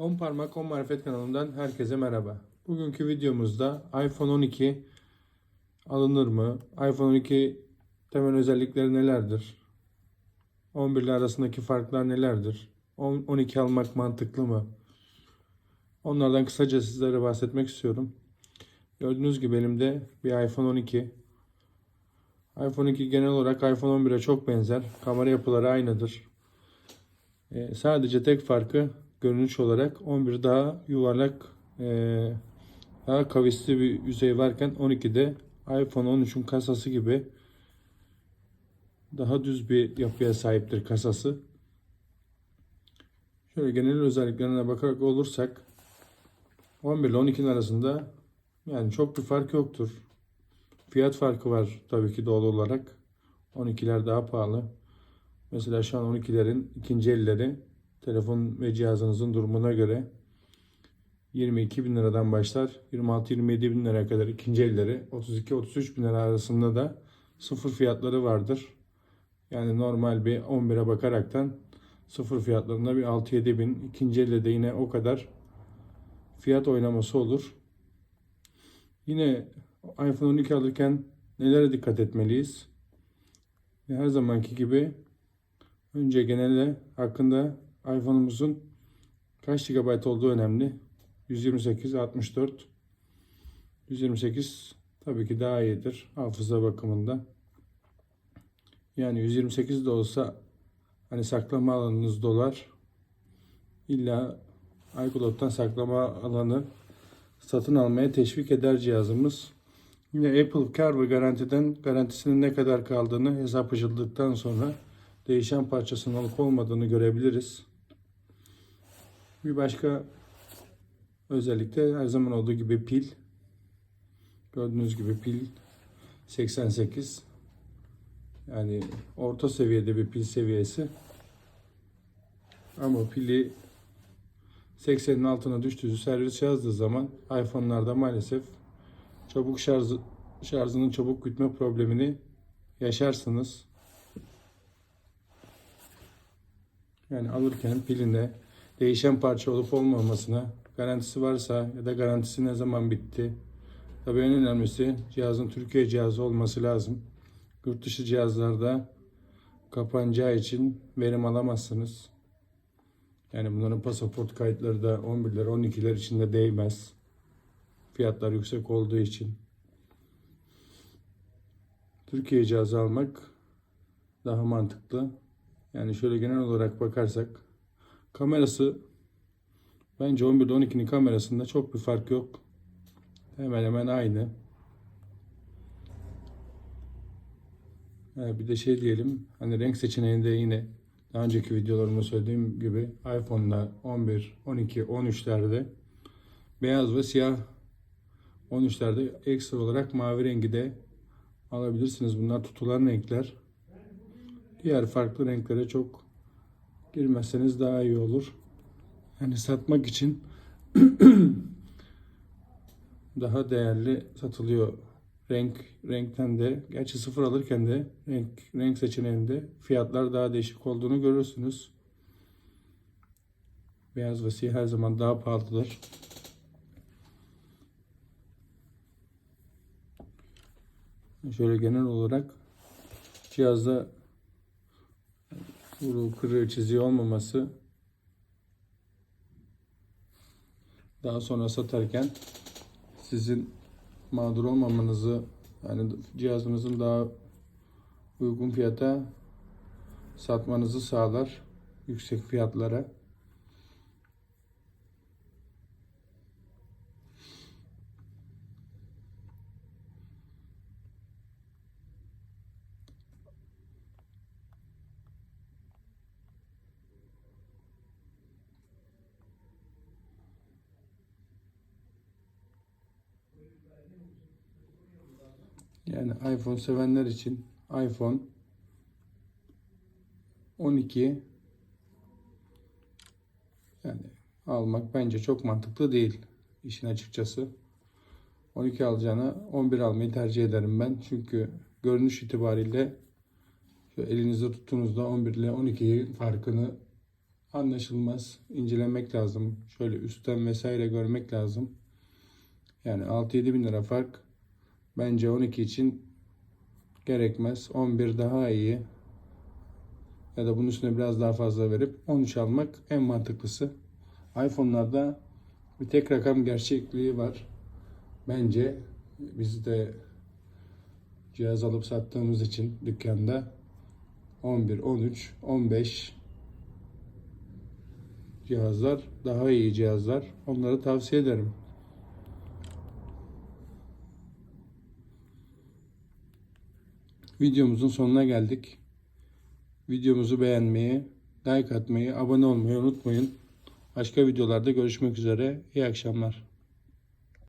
10 parmak 10 marifet kanalından herkese merhaba. Bugünkü videomuzda iPhone 12 alınır mı? iPhone 12 temel özellikleri nelerdir? 11 ile arasındaki farklar nelerdir? 10 12 almak mantıklı mı? Onlardan kısaca sizlere bahsetmek istiyorum. Gördüğünüz gibi elimde bir iPhone 12. iPhone 2 genel olarak iPhone 11'e çok benzer. Kamera yapıları aynıdır. Ee, sadece tek farkı görünüş olarak 11 daha yuvarlak e, daha kavisli bir yüzey varken 12'de iPhone 13'ün kasası gibi daha düz bir yapıya sahiptir kasası. Şöyle genel özelliklerine bakarak olursak 11 ile 12'nin arasında yani çok bir fark yoktur. Fiyat farkı var tabii ki doğal olarak. 12'ler daha pahalı. Mesela şu an 12'lerin ikinci elleri telefon ve cihazınızın durumuna göre 22 bin liradan başlar. 26-27 bin liraya kadar ikinci elleri 32-33 bin lira arasında da sıfır fiyatları vardır. Yani normal bir 11'e bakaraktan sıfır fiyatlarında bir 6-7 bin. ikinci elde de yine o kadar fiyat oynaması olur. Yine iPhone 12 alırken nelere dikkat etmeliyiz? Her zamanki gibi önce genelde hakkında iPhone'umuzun kaç GB olduğu önemli. 128, 64. 128 tabii ki daha iyidir hafıza bakımından. Yani 128 de olsa hani saklama alanınız dolar. İlla iCloud'dan saklama alanı satın almaya teşvik eder cihazımız. Yine Apple Car ve garantiden garantisinin ne kadar kaldığını hesap açıldıktan sonra değişen parçasının olup olmadığını görebiliriz. Bir başka özellik de her zaman olduğu gibi pil. Gördüğünüz gibi pil 88. Yani orta seviyede bir pil seviyesi. Ama pili 80'in altına düştüğü servis yazdığı zaman iPhone'larda maalesef çabuk şarj şarjının çabuk bitme problemini yaşarsınız. Yani alırken pilinde değişen parça olup olmamasına, garantisi varsa ya da garantisi ne zaman bitti. Tabii en önemlisi cihazın Türkiye cihazı olması lazım. Yurt dışı cihazlarda kapanacağı için verim alamazsınız. Yani bunların pasaport kayıtları da 11'ler 12'ler içinde değmez. Fiyatlar yüksek olduğu için. Türkiye cihazı almak daha mantıklı. Yani şöyle genel olarak bakarsak kamerası bence 11 ile 12'nin kamerasında çok bir fark yok. Hemen hemen aynı. Bir de şey diyelim hani renk seçeneğinde yine daha önceki videolarımda söylediğim gibi iPhone'da 11, 12, 13'lerde beyaz ve siyah 13'lerde ekstra olarak mavi rengi de alabilirsiniz. Bunlar tutulan renkler. Diğer farklı renklere çok girmezseniz daha iyi olur. Yani satmak için daha değerli satılıyor. Renk renkten de gerçi sıfır alırken de renk renk seçeneğinde fiyatlar daha değişik olduğunu görürsünüz. Beyaz ve siyah her zaman daha pahalıdır. Şöyle genel olarak cihazda vuru kırığı çiziği olmaması daha sonra satarken sizin mağdur olmamanızı yani cihazınızın daha uygun fiyata satmanızı sağlar yüksek fiyatlara. Yani iPhone sevenler için iPhone 12 yani almak bence çok mantıklı değil işin açıkçası. 12 alacağına 11 almayı tercih ederim ben. Çünkü görünüş itibariyle elinizde tuttuğunuzda 11 ile 12 farkını anlaşılmaz. İncelemek lazım. Şöyle üstten vesaire görmek lazım. Yani 6-7 bin lira fark bence 12 için gerekmez. 11 daha iyi. Ya da bunun üstüne biraz daha fazla verip 13 almak en mantıklısı. iPhone'larda bir tek rakam gerçekliği var. Bence biz de cihaz alıp sattığımız için dükkanda 11, 13, 15 cihazlar daha iyi cihazlar. Onları tavsiye ederim. Videomuzun sonuna geldik. Videomuzu beğenmeyi, like atmayı, abone olmayı unutmayın. Başka videolarda görüşmek üzere. İyi akşamlar.